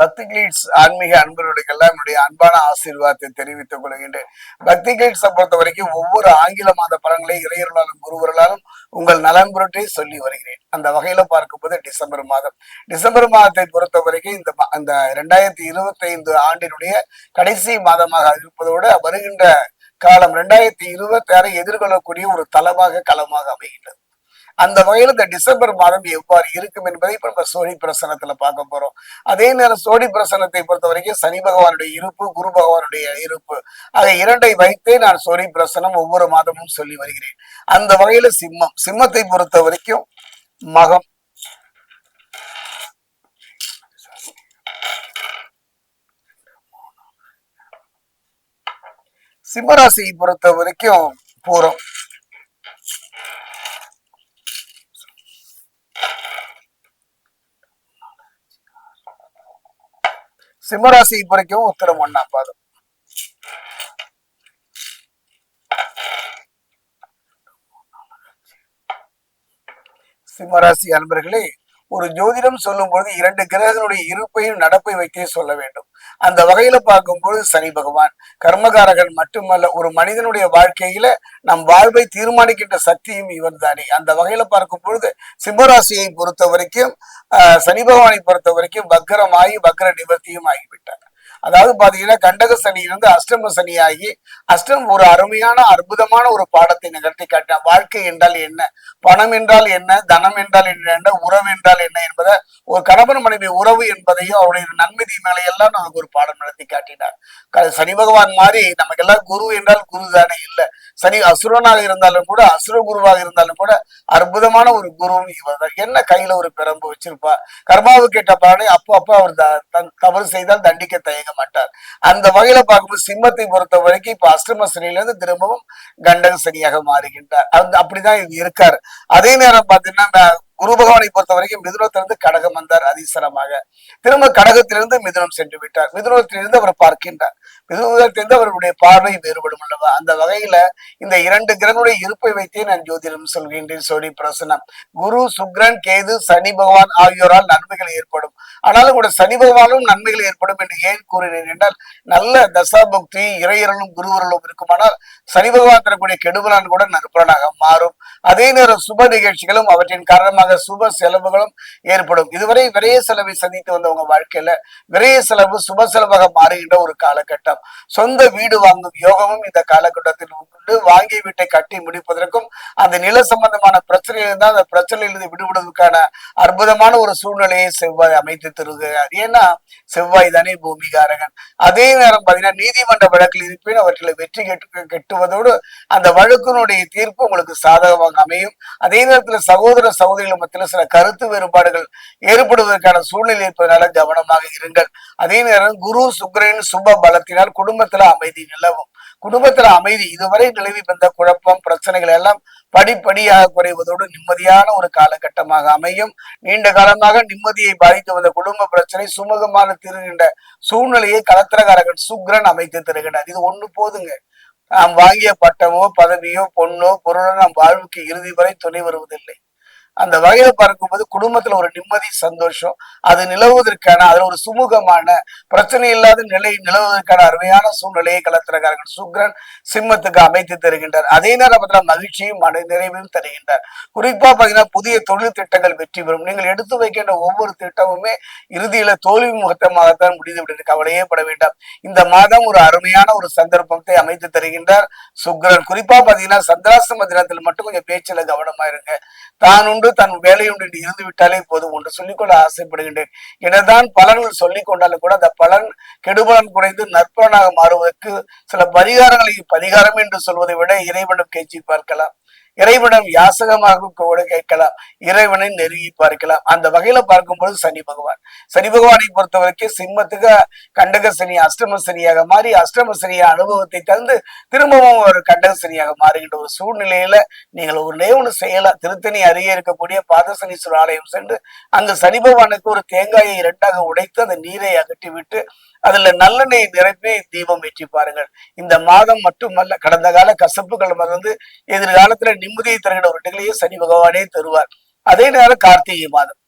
பக்தி கிளீட்ஸ் ஆன்மீக அன்பர்களுக்கெல்லாம் என்னுடைய அன்பான ஆசீர்வாதத்தை தெரிவித்துக் கொள்கின்றேன். பக்தி கிளீட்ஸை பொறுத்த வரைக்கும் ஒவ்வொரு ஆங்கில மாத பலன்களை இறையர்களாலும் குருவர்களாலும் உங்கள் நலன் பொருட்டே சொல்லி வருகிறேன். அந்த வகையில பார்க்கும்போது டிசம்பர் மாதம். டிசம்பர் மாதத்தை பொறுத்த வரைக்கும் இந்த அந்த ரெண்டாயிரத்தி இருபத்தி ஐந்து ஆண்டினுடைய கடைசி மாதமாக இருப்பதோடு வருகின்ற காலம் ரெண்டாயிரத்தி இருபத்தி ஆறை எதிர்கொள்ளக்கூடிய ஒரு தளமாக களமாக அமைகின்றது. அந்த வகையில் இந்த டிசம்பர் மாதம் எவ்வாறு இருக்கும் என்பதை இப்ப நம்ம சோழி பிரசனத்துல பார்க்க போறோம். அதே நேரம் சோழி பிரசனத்தை பொறுத்த வரைக்கும் சனி பகவானுடைய இருப்பு குரு பகவானுடைய இருப்பு. அதை இரண்டை வைத்தே நான் சோழி பிரசனம் ஒவ்வொரு மாதமும் சொல்லி வருகிறேன். அந்த வகையில சிம்மம். சிம்மத்தை பொறுத்த வரைக்கும் மகம். சிம்மராசியை பொறுத்த வரைக்கும் பூரம். சிம்மராசியை வரைக்கும் உத்தரம் ஒண்ணாம் பாதம். சிம்மராசி அன்பர்களே ஒரு ஜோதிடம் சொல்லும் பொழுது இரண்டு கிரகங்களுடைய இருப்பையும் நடப்பை வைத்தே சொல்ல வேண்டும். அந்த வகையில பார்க்கும்போது சனி பகவான். கர்மகாரகன் மட்டுமல்ல ஒரு மனிதனுடைய வாழ்க்கையில நம் வாழ்வை தீர்மானிக்கின்ற சக்தியும் இவன் தானே அந்த வகையில பார்க்கும் பொழுது சிம்மராசியை பொறுத்த வரைக்கும் சனி பகவானை பொறுத்த வரைக்கும் பக்கரமாகி பக்கர நிவர்த்தியும் ஆகிவிட்டார். அதாவது பாத்தீங்கன்னா கண்டக சனியிலிருந்து அஷ்டம சனியாகி அஷ்டம் ஒரு அருமையான அற்புதமான ஒரு பாடத்தை நிகழ்த்தி காட்டினார். வாழ்க்கை என்றால் என்ன? பணம் என்றால் என்ன? தனம் என்றால் என்ன? உறவு என்றால் என்ன? என்பதை ஒரு கணவன் மனைவி உறவு என்பதையும் அவருடைய நன்மை தீமைகளை எல்லாம் நமக்கு ஒரு பாடம் நடத்தி காட்டினார். க- சனி பகவான் மாதிரி நமக்கு எல்லாம் குரு என்றால் குரு தானே இல்லை. சனி அசுரனாக இருந்தாலும் கூட அசுர குருவாக இருந்தாலும் கூட அற்புதமான ஒரு குருவும் இவர் தான் என்ன கையில ஒரு பிரம்பு வச்சிருப்பா? கர்மாவு கேட்ட பலனை அப்போ அப்போ அவர் தன் தவறு செய்தால் தண்டிக்க தயங்க மாட்டார். அந்த வகையில பார்க்கும்போது சிம்மத்தை பொறுத்த வரைக்கும் இப்ப அஷ்டம சனியிலிருந்து திரும்பவும் கண்டக சனியாக மாறுகின்றார். அந்த அப்படிதான் இது இருக்காரு. அதே நேரம் பாத்தீங்கன்னா குரு பகவானை பொறுத்த வரைக்கும் மிதுனத்திலிருந்து கடகம் வந்தார் அதிசரமாக. திரும்ப கடகத்திலிருந்து மிதுனம் சென்று விட்டார். மிதுனத்திலிருந்து அவர் பார்க்கின்றார். மிதுனத்திலிருந்து அவருடைய பார்வை வேறுபடும் அல்லவா? அந்த வகையில இந்த இரண்டு கிரகங்களுடைய இருப்பை வைத்தே நான் ஜோதிடம் சொல்கின்றேன் சோழி பிரசனம் குரு சுக்ரன் கேது சனி பகவான் ஆகியோரால் நன்மைகள் ஏற்படும். ஆனாலும் கூட சனி பகவானும் நன்மைகள் ஏற்படும் என்று ஏன் கூறினேன் என்றால் நல்ல தசாபக்தி இறையரலும் குருவரலும் இருக்குமானால் சனி பகவான் தரக்கூடிய கெடுபலான் கூட நற்பலனாக மாறும். அதே நேரம் சுப நிகழ்ச்சிகளும் அவற்றின் காரணமாக சுப செலவுகளும் ஏற்படும். இதுவரை விரைய செலவை சந்தித்து வந்தவங்க வாழ்க்கையில விரைய செலவு சுப செலவாக மாறுகின்ற ஒரு காலகட்டம். சொந்த வீடு வாங்கும் யோகமும் இந்த காலகட்டத்தில் உண்டு. வாங்கிய வீட்டை கட்டி முடிப்பதற்கும் அந்த நில சம்பந்தமான பிரச்சனையில் இருந்தால் அந்த பிரச்சனையிலிருந்து விடுபடுவதற்கான அற்புதமான ஒரு சூழ்நிலையை செவ்வாய் அமைத்து தருகிறார் ஏன்னா செவ்வாய் தானே பூமிகாரகன். அதே நேரம் பார்த்தீங்கன்னா நீதிமன்ற வழக்கில் இருப்பின் அவர்களை வெற்றி கெட்டு கெட்டுவதோடு அந்த வழக்கினுடைய தீர்ப்பு உங்களுக்கு சாதகமாக அமையும். அதே நேரத்தில் சகோதர சகோதரிகள் மத்தியில் சில கருத்து வேறுபாடுகள் ஏற்படுவதற்கான சூழ்நிலை இருப்பதனால கவனமாக இருங்கள். அதே நேரம் குரு சுக்கிரன் சுப பலத்தினால் குடும்பத்துல அமைதி நிலவும். குடும்பத்துல அமைதி. இதுவரை நிலவி வந்த குழப்பம் பிரச்சனைகள் எல்லாம் படிப்படியாக குறைவதோடு நிம்மதியான ஒரு காலகட்டமாக அமையும். நீண்ட காலமாக நிம்மதியை பாதித்து வந்த குடும்ப பிரச்சனை சுமூகமான தீர்கின்ற சூழ்நிலையை கலத்திரகாரகன் சுக்ரன் அமைத்து தருகின்றார். இது ஒண்ணு போதுங்க. நாம் வாங்கிய பட்டமோ பதவியோ பொண்ணோ பொருளோ நம் வாழ்வுக்கு இறுதி வரை துணை வருவதில்லை. அந்த வகையில பார்க்கும்போது குடும்பத்துல ஒரு நிம்மதி சந்தோஷம் அது நிலவுவதற்கான அதுல ஒரு சுமூகமான பிரச்சனை இல்லாத நிலை நிலவுவதற்கான அருமையான சூழ்நிலையை கலத்திரக்காரர்கள் சுக்ரன் சிம்மத்துக்கு அமைத்து தருகின்றார். அதே நேரம் பார்த்தீங்கன்னா மகிழ்ச்சியும் மன நிறைவையும் தருகின்றார். குறிப்பா பாத்தீங்கன்னா புதிய தொழில் திட்டங்கள் வெற்றி பெறும். நீங்கள் எடுத்து வைக்கின்ற ஒவ்வொரு திட்டமுமே இறுதியில தோல்வி முகத்தமாகத்தான் முடிந்து விடுது கவலையே பட வேண்டாம். இந்த மாதம் ஒரு அருமையான ஒரு சந்தர்ப்பத்தை அமைத்து தருகின்றார் சுக்ரன். குறிப்பா பாத்தீங்கன்னா சந்திராசிரம தினத்தில் மட்டும் கொஞ்சம் பேச்சுல கவனமா இருங்க. தான் உண்டு தன் வேலை இருந்து விட்டாலே போதும் ஒன்று சொல்லிக்கொள்ள ஆசைப்படுகின்றேன். எனதான் பலன்கள் சொல்லிக் கொண்டாலும் கூட அந்த பலன் கெடுபலன் குறைந்து நற்பலனாக மாறுவதற்கு சில பரிகாரங்களை பரிகாரம் என்று சொல்வதை விட இறைவனும் கேச்சி பார்க்கலாம். இறைவனிடம் யாசகமாக கூட கேட்கலாம். இறைவனை நெருங்கி பார்க்கலாம். அந்த வகையில பார்க்கும்போது சனி பகவான். சனி பகவானை பொறுத்த வரைக்கும் சிம்மத்துக்கு கண்டக சனி அஷ்டம சனியாக மாறி அஷ்டம சனிய அனுபவத்தை தந்து திரும்பவும் ஒரு கண்டக சனியாக மாறுகின்ற ஒரு சூழ்நிலையில நீங்கள் ஒரு ஒண்ணு செய்யலாம். திருத்தணி அருகே இருக்கக்கூடிய பாதசனீஸ்வரர் ஆலயம் சென்று அந்த சனி பகவானுக்கு ஒரு தேங்காயை இரண்டாக உடைத்து அந்த நீரை அகற்றி விட்டு அதுல நல்லெண்ணெய் நிரப்பி தீபம் ஏற்றி பாருங்கள். இந்த மாதம் மட்டுமல்ல கடந்த கால கசப்புகள் மறந்து எதிர்காலத்துல நிம்மதியை தருகிற ஒரு நிகழ்ச்சியை சனி பகவானே தருவார். அதே நேரம் கார்த்திகை மாதம்.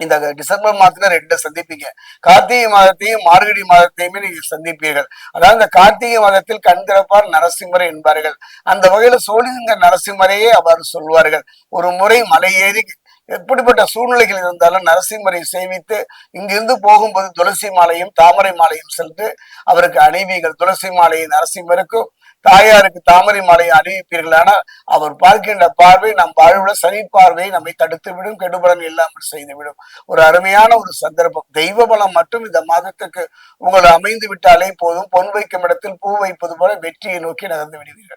இந்த டிசம்பர் மாதத்துல ரெண்டு சந்திப்பீங்க. கார்த்திகை மாதத்தையும் மார்கழி மாதத்தையுமே நீங்க சந்திப்பீர்கள். அதாவது இந்த கார்த்திகை மாதத்தில் கண் திறப்பார் என்பார்கள். அந்த வகையில சோழிங்க நரசிம்மரையே அவர் சொல்வார்கள். ஒரு முறை மலை ஏறி எப்படிப்பட்ட சூழ்நிலைகள் இருந்தாலும் நரசிம்மரை சேவித்து இங்கிருந்து போகும்போது துளசி மாலையும் தாமரை மாலையும் சென்று அவருக்கு அணிவீர்கள். துளசி மாலையை நரசிம்மருக்கும் தாயாருக்கு தாமரை மாலையை அணிவிப்பீர்கள் ஆனால் அவர் பார்க்கின்ற பார்வை நம் வாழ்வுல சனி பார்வையை நம்மை தடுத்து விடும் கெடுபலன் இல்லாமல் செய்துவிடும். ஒரு அருமையான ஒரு சந்தர்ப்பம். தெய்வ பலம் மட்டும் இந்த மாதத்துக்கு உங்கள் அமைந்து விட்டாலே போதும். பொன் வைக்கும் இடத்தில் பூ வைப்பது போல வெற்றியை நோக்கி நகர்ந்து விடுவீர்கள்.